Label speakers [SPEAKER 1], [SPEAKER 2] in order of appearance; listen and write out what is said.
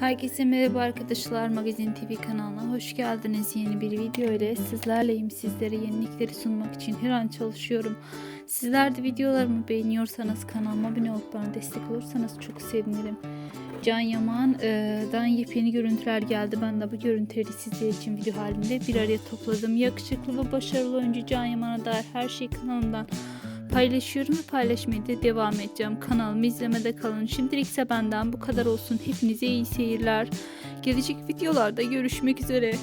[SPEAKER 1] Herkese merhaba arkadaşlar Magazin TV kanalına hoş geldiniz. Yeni bir video ile sizlerleyim. Sizlere yenilikleri sunmak için her an çalışıyorum. Sizler de videolarımı beğeniyorsanız kanalıma abone olup bana destek olursanız çok sevinirim. Can Yaman'dan yepyeni görüntüler geldi. Ben de bu görüntüleri sizler için video halinde bir araya topladım. Yakışıklı ve başarılı oyuncu Can Yaman'a dair her şey kanalımdan paylaşıyorum ve paylaşmaya da devam edeceğim. Kanalımı izlemede kalın. Şimdilik ise benden bu kadar olsun. Hepinize iyi seyirler. Gelecek videolarda görüşmek üzere.